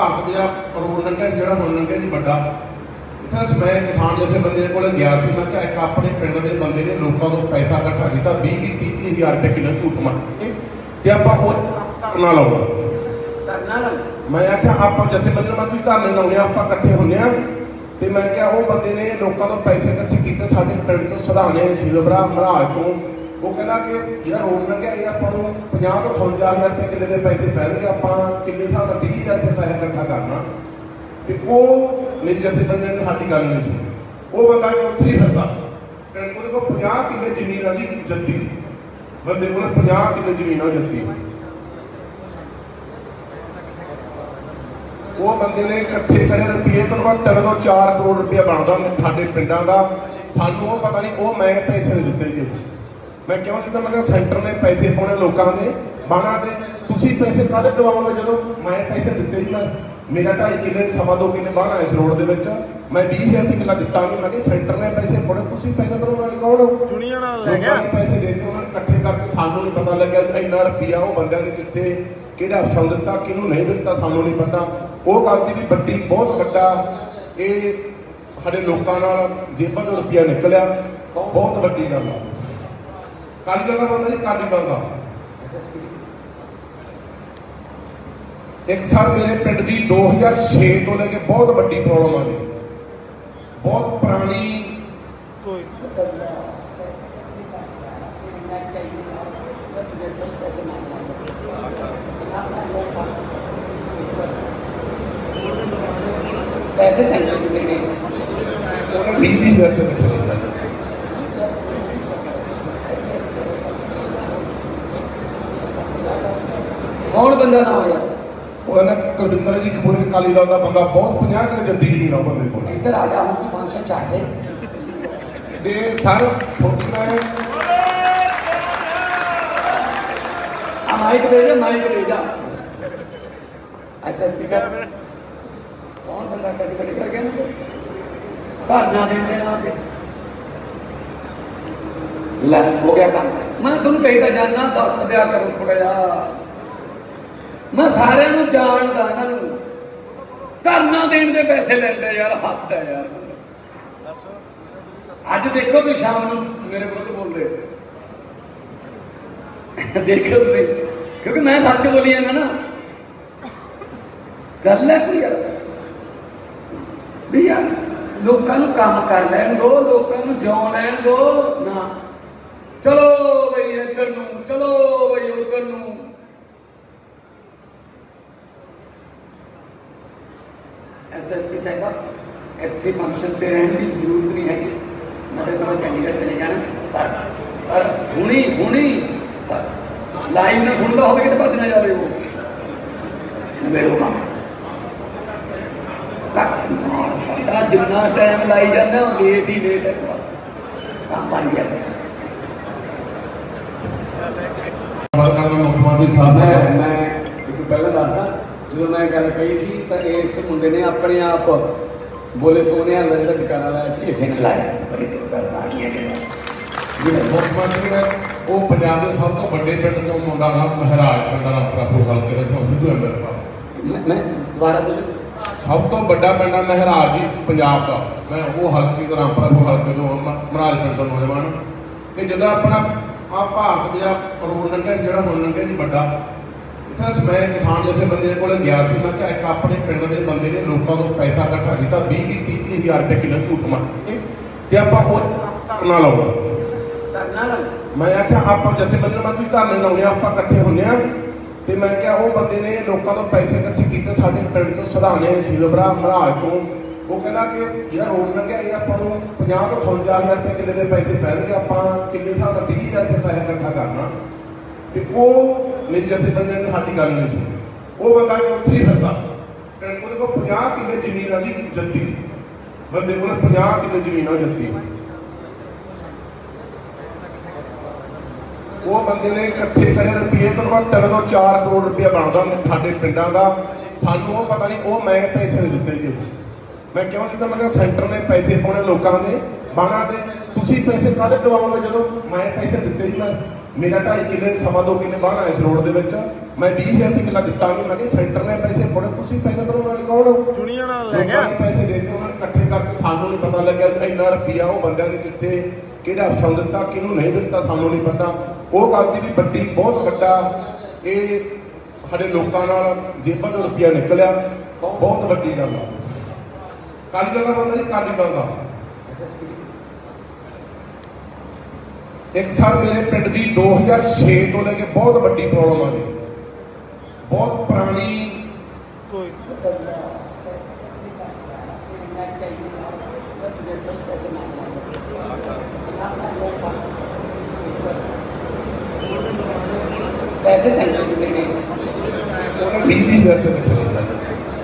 ਭਾਰਤ ਦਾ road ਲੰਘਿਆ ਜਿਹੜਾ ਹੁਣ ਲੰਘਿਆ ਜੀ ਵੱਡਾ। ਇੱਥੇ ਮੈਂ ਕਿਸਾਨ ਜਿੱਥੇ ਬੰਦੇ ਕੋਲ ਗਿਆ ਸੀ ਮੈਂ ਕਿਹਾ ਇੱਕ ਆਪਣੇ ਪਿੰਡ ਦੇ ਬੰਦੇ ਨੇ ਲੋਕਾਂ ਤੋਂ ਪੈਸਾ ਇਕੱਠਾ ਕੀਤਾ 20 20 30 ਹਜ਼ਾਰ ਰੁਪਏ ਕਿਲੋ ਝੂਠ ਮਾਰ ਕੇ ਤੇ ਆਪਾਂ ਉਹ ਧਰਨਾ ਲਾਉਣਾ। ਕਰਨਾ ਨਾ ਮੈਂ ਆਖਿਆ ਆਪਾਂ ਜਿੱਥੇ ਬੰਦੇ ਮੈਂ ਕੋਈ ਧਰਨੇ ਲਾਉਣੇ ਆਪਾਂ ਇਕੱਠੇ ਹੁੰਨੇ ਆ। ਤੇ ਮੈਂ ਕਿਹਾ ਉਹ ਬੰਦੇ ਨੇ ਲੋਕਾਂ ਤੋਂ ਪੈਸੇ ਇਕੱਠੇ ਕੀਤੇ ਸਾਡੇ ਪਿੰਡ ਤੋਂ ਸਧਾਰਨੇ ਸੀਲਵਰਾ ਮਹਾਰਾਜ ਤੋਂ ਉਹ ਕਹਿੰਦਾ ਕਿ ਜਿਹੜਾ ਰੋਡ ਲੱਗਿਆ ਇਹ ਆਪਾਂ ਨੂੰ 50 ਤੋਂ 58000 ਰੁਪਏ ਕਿੱਲੇ ਦੇ ਪੈਸੇ ਪੈਣਗੇ, ਆਪਾਂ ਕਿੱਲੇ ਹਿਸਾਬ ਨਾਲ 20000 ਰੁਪਏ ਪੈਸਾ ਇਕੱਠਾ ਕਰਨਾ। ਤੇ ਉਹ ਮੇਰੇ ਜਿੱਥੇ ਬੰਦੇ ਨੇ ਸਾਡੀ ਗੱਲ ਨਹੀਂ ਸੁਣੀ। ਉਹ ਬੰਦਾ ਉੱਥੇ ਹੀ ਫਿਰਦਾ। ਪਿੰਡ ਕੋਲ ਕੋਲ 50 ਕਿੱਲੇ ਜ਼ਮੀਨ ਆ ਜੱਤੀ ਬੰਦੇ ਕੋਲ 50 ਕਿੱਲੇ ਜ਼ਮੀਨ ਆ ਜੱਤੀ ਉਹ ਬੰਦੇ ਨੇ ਇਕੱਠੇ ਕਰੇ ਰੁਪਏ ਤੋਂ ਬਾਅਦ 3 ਤੋਂ 4 ਕਰੋੜ ਰੁਪਏ ਬਣਦਾ ਸਾਡੇ ਪਿੰਡਾਂ ਦਾ। ਸਾਨੂੰ ਉਹ ਪਤਾ ਨਹੀਂ, ਉਹ ਮੈਂ ਪੈਸੇ ਨਹੀਂ ਦਿੱਤੇ ਜੀ। ਮੈਂ ਕਿਉਂ ਦਿੱਤਾ ਮੈਂ ਕਿਹਾ ਸੈਂਟਰ ਨੇ ਪੈਸੇ ਪਾਉਣੇ ਲੋਕਾਂ ਦੇ ਬਾਣਾ ਦੇ। ਤੁਸੀਂ ਪੈਸੇ ਕਾਹਦੇ ਦਵਾਓਗੇ ਜਦੋਂ ਮੈਂ ਪੈਸੇ ਦਿੱਤੇ ਹੀ ਮੈਂ ਮੇਰਾ 2.5 ਕਿੱਲੇ ਸਵਾ ਦੋ ਕਿੱਲੇ ਬਾਣਾ ਇਸ ਰੋਡ ਦੇ ਵਿੱਚ। ਮੈਂ 20000 ਰੁਪਏ ਕਿੱਲਾ ਦਿੱਤਾ ਨਹੀਂ। ਮੈਂ ਕਿਹਾ ਸੈਂਟਰ ਨੇ ਪੈਸੇ ਪਾਉਣੇ ਤੁਸੀਂ ਪੈਸੇ ਕਦੋਂ ਵਾਲੇ ਕੌਣ ਹੋ? ਦੁਨੀਆ ਨਾਲ ਲੈ ਗਿਆ ਨੇ ਪੈਸੇ ਦਿੱਤੇ ਉਹਨਾਂ ਨੇ ਇਕੱਠੇ ਕਰਕੇ ਸਾਨੂੰ ਨਹੀਂ ਪਤਾ ਲੱਗਿਆ ਵੀ ਇੰਨਾ ਰੁਪਿਆ ਉਹ ਬੰਦਿਆਂ ਨੇ ਕਿੱਥੇ ਕਿਹੜਾ ਅਫਸਰ ਨੂੰ ਦਿੱਤਾ ਕਿਹਨੂੰ ਨਹੀਂ ਦਿੱਤਾ ਸਾਨੂੰ ਨਹੀਂ ਪਤਾ। ਉਹ ਗੱਲ ਦੀ ਵੀ ਵੱਡੀ ਬਹੁਤ ਵੱਡਾ ਇਹ ਸਾਡੇ ਲੋਕਾਂ ਨਾਲ ਜੇਬਾਂ ਤੋਂ ਰੁਪਿਆ ਨਿਕਲਿਆ। ਬਹੁਤ ਵੱਡੀ ਗੱਲ ਆ। ਕਾਲੀ ਦਲ ਦਾ ਬੰਦਾ ਜੀ ਕਾਲੀ ਦਲ ਦਾ ਇੱਕ ਸਰ ਮੇਰੇ ਪਿੰਡ ਦੀ 2006 ਤੋਂ ਲੈ ਕੇ ਬਹੁਤ ਵੱਡੀ ਪ੍ਰੋਬਲਮ ਆ ਗਈ ਬਹੁਤ ਪੁਰਾਣੀ ਕੋਈ ਪੈਸੇ ਸੈਂਟਰ ਨੂੰ ਦੇਣੇ ਉਹਨੇ 20 20 ਹਜ਼ਾਰ ਰੁਪਏ ਇਕੱਠੇ ਕੀਤੇ। ਕੌਣ ਬੰਦਾ ਨਾ ਹੋਇਆ? ਉਹਦਾ ਨਾ ਕੁਲਵਿੰਦਰ ਜੀ ਕਪੂਰੇ ਕਾਲੀ ਦਾ ਬੰਦਾ ਬਹੁਤ 50 ਕਿਲੋ ਜੱਦੀ ਆ ਉਹ ਬੰਦੇ ਕੋਲ। ਇੱਧਰ ਆ ਜਾ ਹੁਣ ਫੰਕਸ਼ਨ ਚਾਹਦੇ ਤੇ ਸਰ ਸੋਚਣਾ ਹੈ ਆ ਮਾਈਕ ਦੇ ਜਾ ਮਾਈਕ ਦੇ ਜਾ। ਅੱਛਾ ਸਪੀਕਰ ਕੌਣ ਬੰਦਾ ਕੱਟ ਕਰ ਗਿਆ ਨਾ? ਧਰਨਾ ਦੇਣ ਦੇ ਨਾਲ ਤੇ। ਲੈ ਹੋ ਗਿਆ ਕੰਮ। ਮੈਂ ਤੁਹਾਨੂੰ ਕਹੀ ਤਾਂ ਜਾਣਾ ਦੱਸ ਦਿਆ ਕਰੋ ਥੋੜਾ ਜਿਹਾ। ਮੈਂ ਸਾਰਿਆਂ ਨੂੰ ਜਾਣਦਾ ਇਹਨਾਂ ਨੂੰ। ਧਰਨਾ ਦੇਣ ਦੇ ਪੈਸੇ ਲੈਂਦੇ ਯਾਰ, ਹੱਦ ਹੈ ਯਾਰ। ਅੱਜ ਦੇਖੋ ਤੁਸੀਂ ਸ਼ਾਮ ਨੂੰ ਮੇਰੇ ਵਿਰੁੱਧ ਬੋਲਦੇ। ਦੇਖੋ ਤੁਸੀਂ, ਕਿਉਂਕਿ ਮੈਂ ਸੱਚ ਬੋਲੀ ਜਾਂਦਾ ਨਾ। ਗੱਲ ਹੈ ਕੋਈ ਯਾਰ। ਵੀ ਯਾਰ, ਲੋਕਾਂ ਨੂੰ ਕੰਮ ਕਰ ਲੈਣ ਦੋ, ਲੋਕਾਂ ਨੂੰ ਜਿਉਣ ਲੈਣ ਦੋ। ਨਾ। ਚਲੋ ਬਈ ਇੱਧਰ ਨੂੰ, ਚਲੋ ਬਈ ਉੱਧਰ ਨੂੰ। ਐਸਐਸਪੀ ਸਾਹਿਬ ਇੱਥੇ ਫੰਕਸ਼ਨ ਤੇ ਰਹਿਣ ਦੀ ਜ਼ਰੂਰਤ ਨਹੀਂ ਹੈਗੀ। ਮੈਂ ਤਾਂ ਤੁਹਾਨੂੰ ਚੰਡੀਗੜ੍ਹ ਚਲੇ ਜਾਣਾ। ਪਰ ਪਰ ਹੁਣੀ ਹੁਣੀ ਲਾਈਨ ਨਾ ਸੁਣਦਾ ਹੋਵੇ ਕਿਤੇ ਭੱਜ ਨਾ ਜਾਵੇ ਉਹ। ਨਵੇੜੋ ਕੰਮ ਤਾਂ ਜਿੰਨਾ ਟਾਈਮ ਲਾਈ ਜਾਂਦਾ ਉਹ ਲੇਟ ਹੀ ਲੇਟ ਹੈ। ਕੰਮ ਬਣ ਗਿਆ। ਗੱਲ ਕਰਨਾ ਮੁੱਖ ਮੰਤਰੀ ਸਾਹਿਬ ਮੈਂ ਮੈਂ ਇੱਕ ਪਹਿਲਾਂ ਦੱਸਦਾ ਜਦੋਂ ਮੈਂ ਗੱਲ ਕਹੀ ਸੀ ਤਾਂ ਇਸ ਮੁੰਡੇ ਨੇ ਆਪਣੇ ਆਪ ਬੋਲੇ ਸੋਨਿਆ ਲੰਡਾ ਟਿਕਾਣਾ ਲਾਇਆ ਸੀ ਇਸੇ ਨੇ ਲਾਇਆ ਸੀ। ਬੜੀ ਗੱਲ ਆ ਗਈ ਹੈ ਜਿਹੜੇ ਮੁੱਖ ਮੰਤਰੀ ਉਹ ਪੰਜਾਬ ਦੇ ਸਭ ਤੋਂ ਵੱਡੇ ਪਿੰਡ ਤੋਂ ਮੁੰਡਾ ਨਾਮ ਮਹਾਰਾਜ ਪਿੰਡ ਦਾ ਰਾਮਪੁਰਾ ਹਲਕੇ ਦਾ ਸਿੱਧੂ ਐਮਐਲ ਮੈਂ ਦੁਬਾਰਾ ਬੋਲੇ। ਸਭ ਤੋਂ ਵੱਡਾ ਪਿੰਡ ਆ ਮਹਾਰਾਜ ਜੀ ਪੰਜਾਬ ਦਾ। ਮੈਂ ਉਹ ਹਲਕੇ ਤੋਂ ਰਾਮਪੁਰਾ ਹਲਕੇ ਤੋਂ ਮਹਾਰਾਜ ਪਿੰਡ ਤੋਂ ਨੌਜਵਾਨ। ਤੇ ਜਦੋਂ ਆਪਣਾ ਆ ਭਾਰਤ ਦਾ ਰੋਡ ਲੰਘਿਆ ਜਿਹੜਾ ਹੁਣ ਲੰਘਿਆ ਜੀ ਵੱਡਾ ਇੱਥੇ ਮੈਂ ਕਿਸਾਨ ਜਿੱਥੇ ਬੰਦੇ ਕੋਲ ਗਿਆ ਸੀ। ਮੈਂ ਕਿਹਾ ਇੱਕ ਆਪਣੇ ਪਿੰਡ ਦੇ ਬੰਦੇ ਨੇ ਲੋਕਾਂ ਤੋਂ ਪੈਸਾ ਇਕੱਠਾ ਕੀਤਾ 20 20 30 ਹਜ਼ਾਰ ਰੁਪਏ ਕਿਲੋ ਝੂਠ ਮਾਰ ਕੇ ਤੇ ਆਪਾਂ ਉਹ ਧਰਨਾ ਲਾਉਣਾ। ਕਰਨਾ ਨਾ ਮੈਂ ਆਖਿਆ ਆਪਾਂ ਜਿੱਥੇ ਬੰਦੇ ਮੈਂ ਕੋਈ ਧਰਨੇ ਲਾਉਣੇ ਆਪਾਂ ਇਕੱਠੇ ਹੁੰਨੇ ਆ ਤੇ ਮੈਂ ਕਿਹਾ ਉਹ ਬੰਦੇ ਨੇ ਲੋਕਾਂ ਤੋਂ ਪੈਸੇ ਇਕੱਠੇ ਕੀਤੇ ਸਾਡੇ ਪਿੰਡ ਤੋਂ ਸਧਾਰਨੇ ਸੀਲਵਰਾ ਮਹਾਰਾਜ ਤੋਂ। ਉਹ ਕਹਿੰਦਾ ਕਿ ਜਿਹੜਾ ਰੋਡ ਲੰਘਿਆ ਇਹ ਆਪਾਂ ਨੂੰ 50 ਤੋਂ 58000 ਰੁਪਏ ਕਿੱਲੇ ਦੇ ਪੈਸੇ ਪੈਣਗੇ ਆਪਾਂ ਕਿੱਲੇ ਨਾਲ 20000 ਰੁਪਏ ਪੈਸਾ ਇਕੱਠਾ ਕਰਨਾ। ਤੇ ਉਹ ਮੇਰੇ ਜਿੱਥੇ ਬੰਦੇ ਨੇ ਸਾਡੀ ਗੱਲ ਨਹੀਂ ਸੁਣੀ ਉਹ ਬੰਦਾ ਵੀ ਉੱਥੇ ਹੀ ਫਿਰਦਾ। ਪਿੰਡ ਕੋਲ ਕੋਲ 50 ਕਿੱਲੇ ਜ਼ਮੀਨ ਆ ਜੀ ਜੱਤੀ ਬੰਦੇ ਕੋਲ 50 ਕਿੱਲੇ ਜ਼ਮੀਨ ਆ ਜੱਤੀ ਉਹ ਬੰਦੇ ਨੇ ਇਕੱਠੇ ਕਰੇ ਰੁਪਏ ਤੋਂ 3 ਤੋਂ 4 ਕਰੋੜ ਰੁਪਏ ਬਣਦਾ ਸਾਡੇ ਪਿੰਡਾਂ ਦਾ। ਸਾਨੂੰ ਉਹ ਪਤਾ ਨਹੀਂ, ਉਹ ਮੈਂ ਪੈਸੇ ਨਹੀਂ ਦਿੱਤੇ ਜੀ। ਮੈਂ ਕਿਉਂ ਦਿੱਤਾ? ਮੈਂ ਕਿਹਾ ਸੈਂਟਰ ਨੇ ਪੈਸੇ ਪਾਉਣੇ ਲੋਕਾਂ ਦੇ, ਬਾਣਾ ਦੇ। ਤੁਸੀਂ ਪੈਸੇ ਕਾਹਦੇ ਦਵਾਓਗੇ ਜਦੋਂ ਮੈਂ ਪੈਸੇ ਦਿੱਤੇ ਹੀ ਨਾ? ਮੇਰਾ 2.5 ਕਿੱਲੇ ਸਵਾ ਦੋ ਕਿੱਲੇ ਬਾਣਾ ਇਸ ਰੋਡ ਦੇ ਵਿੱਚ। ਮੈਂ 20000 ਰੁਪਏ ਕਿੱਲਾ ਦਿੱਤਾ ਨਹੀਂ ਮੈਂ ਸੈਂਟਰ ਨੇ ਪੈਸੇ ਫੜੇ ਤੁਸੀਂ ਪੈਸੇ ਕਦੋਂ ਵਾਲੇ ਕੌਣ ਹੋ? ਚੁਣੀਆਂ ਨਾਲ ਲੈ ਗਿਆ। ਪੈਸੇ ਦੇ ਦਿੱਤੇ ਉਹਨਾਂ ਨੇ ਇਕੱਠੇ ਕਰਕੇ ਸਾਨੂੰ ਨਹੀਂ ਪਤਾ ਲੱਗਿਆ ਵੀ ਇੰਨਾ ਰੁਪਿਆ ਉਹ ਬੰਦਿਆਂ ਨੇ ਕਿੱਥੇ ਕਿਹੜਾ ਅਫਸਰ ਦਿੱਤਾ ਕਿਹਨੂੰ ਨਹੀਂ ਦਿੱਤਾ ਸਾਨੂੰ ਨਹੀਂ ਪਤਾ। ਉਹ ਗੱਲ ਦੀ ਵੀ ਵੱਡੀ ਬਹੁਤ ਵੱਡਾ ਇਹ ਸਾਡੇ ਲੋਕਾਂ ਨਾਲ ਜੇਬਾਂ ਤੋਂ ਰੁਪਿਆ ਨਿਕਲਿਆ। ਬਹੁਤ ਵੱਡੀ ਗੱਲ ਆ। ਕਾਲੀ ਦਲ ਦਾ ਬੰਦਾ ਜੀ ਕਾਲੀ ਦਲ ਦਾ ਇੱਕ ਸਾਲ ਮੇਰੇ ਪਿੰਡ ਦੀ 2006 ਤੋਂ ਲੈ ਕੇ ਬਹੁਤ ਵੱਡੀ ਪ੍ਰੋਬਲਮ ਆ ਗਈ ਬਹੁਤ ਪੁਰਾਣੀ ਕੋਈ ਪੈਸੇ ਸੈਂਟਰ ਦੇ ਦੇਣੇ ਉਹਨੇ 20 20 ਹਜ਼ਾਰ ਰੁਪਏ ਇਕੱਠੇ ਕੀਤੇ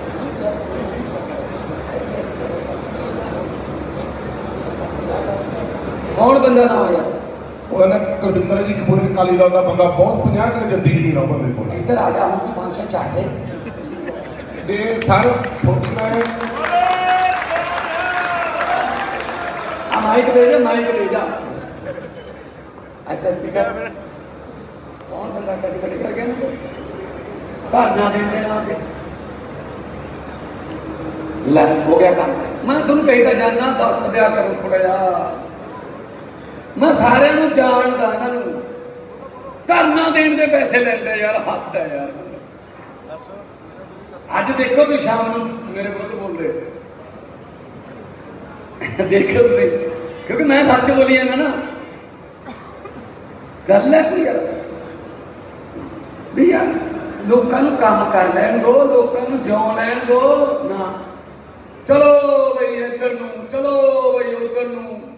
ਕੌਣ ਬੰਦਾ ਨਾ ਹੋਇਆ ਉਹਨੇ ਕੁਲਵਿੰਦਰ ਜੀ ਕਪੂਰੇ ਕਾਲੀ ਦਾ ਬੰਦਾ ਬਹੁਤ 50 ਕਿਲੋ ਜੱਦੀ ਜੀ ਨਾ ਬੰਦੇ ਕੋਲ। ਇੱਧਰ ਆ ਜਾ ਹੁਣ ਫੰਕਸ਼ਨ ਚਾਹਤੇ ਤੇ ਸਰ ਸੋਚਣਾ ਹੈ ਆ ਮਾਈਕ ਦੇ ਜਾ ਮਾਈਕ ਦੇ ਜਾ। ਅੱਛਾ ਸਪੀਕਰ ਕੌਣ ਬੰਦਾ ਕਦੇ ਕਦੇ ਕਰ ਗਿਆ ਨਾ ਧਰਨਾ ਦੇਣ ਦੇ ਨਾਂ ਤੇ। ਲੈ ਹੋ ਗਿਆ ਕੰਮ। ਮੈਂ ਤੁਹਾਨੂੰ ਕਹਿੰਦਾ ਜਾਨਾ ਦੱਸ ਦਿਆ ਕਰੋ ਥੋੜਾ ਜਿਹਾ। ਮੈਂ ਸਾਰਿਆਂ ਨੂੰ ਜਾਣਦਾ ਇਹਨਾਂ ਨੂੰ। ਧਰਨਾ ਦੇਣ ਦੇ ਪੈਸੇ ਲੈਂਦੇ ਯਾਰ, ਹੱਦ ਹੈ ਯਾਰ। ਅੱਜ ਦੇਖੋ ਵੀ ਸ਼ਾਮ ਨੂੰ ਮੇਰੇ ਵਿਰੁੱਧ ਬੋਲਦੇ। ਦੇਖੋ ਤੁਸੀਂ, ਕਿਉਂਕਿ ਮੈਂ ਸੱਚ ਬੋਲੀ ਜਾਂਦਾ ਨਾ। ਗੱਲ ਹੈ ਕੋਈ ਯਾਰ। ਵੀ ਯਾਰ, ਲੋਕਾਂ ਨੂੰ ਕੰਮ ਕਰ ਲੈਣ ਦੋ, ਲੋਕਾਂ ਨੂੰ ਜਿਉਣ ਲੈਣ ਦੋ। ਨਾ। ਚਲੋ ਬਈ ਇੱਧਰ ਨੂੰ, ਚਲੋ ਬਈ ਉੱਧਰ ਨੂੰ।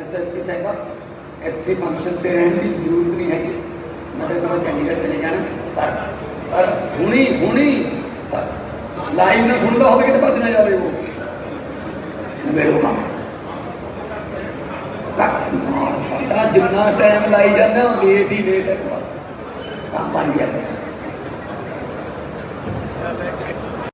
ਐਸਐਸਪੀ ਸਾਹਿਬ ਇੱਥੇ ਫੰਕਸ਼ਨ ਤੇ ਰਹਿਣ ਦੀ ਜ਼ਰੂਰਤ ਨਹੀਂ ਹੈਗੀ। ਮੈਂ ਤਾਂ ਚੰਡੀਗੜ੍ਹ ਚਲੇ ਜਾਣਾ। ਪਰ ਪਰ ਹੁਣੀ ਹੁਣੀ ਲਾਈਵ ਨਾ ਸੁਣਦਾ ਹੋਵੇ ਕਿਤੇ ਭੱਜ ਨਾ ਜਾਵੇ ਉਹ। ਮੇਰੇ ਕੋਲ ਤਾਂ ਜਿੰਨਾ ਟਾਈਮ ਲਾਈ ਜਾਂਦਾ ਉਹ ਲੇਟ ਹੀ ਲੇਟ ਹੈ। ਕੰਮ ਬਣ ਗਿਆ।